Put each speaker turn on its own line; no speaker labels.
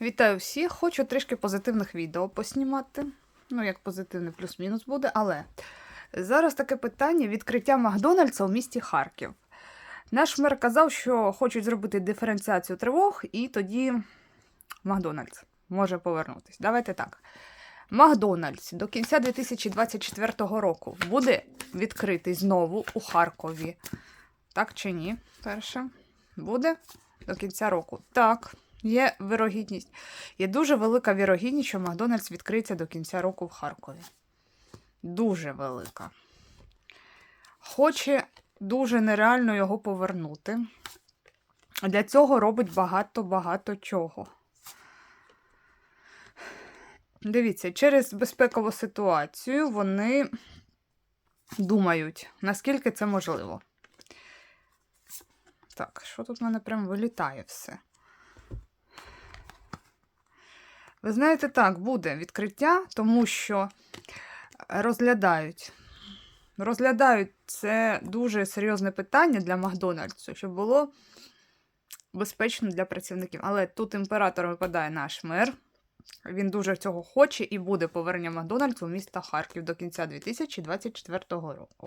Вітаю всіх! Хочу трішки позитивних відео поснімати. Ну, як позитивний плюс-мінус буде, але зараз таке питання: відкриття Макдональдса у місті Харків. Наш мер казав, що хочуть зробити диференціацію тривог, і тоді Макдональдс може повернутися. Давайте так. Макдональдс до кінця 2024 року буде відкритий знову у Харкові. Так чи ні? Перше. Буде до кінця року. Так, є вирогідність. Є дуже велика вірогідність, що Макдональдс відкриється до кінця року в Харкові. Дуже велика. Хоче дуже нереально його повернути. Для цього робить багато-багато чого. Дивіться, через безпекову ситуацію вони думають, наскільки це можливо. Так, що тут в мене прям вилітає все? Ви знаєте, так, буде відкриття, тому що розглядають. Розглядають це дуже серйозне питання для Макдональдсу, щоб було безпечно для працівників. Але тут імператор випадає наш мер. Він дуже цього хоче і буде повернення Макдональдсу в місто Харків до кінця 2024 року.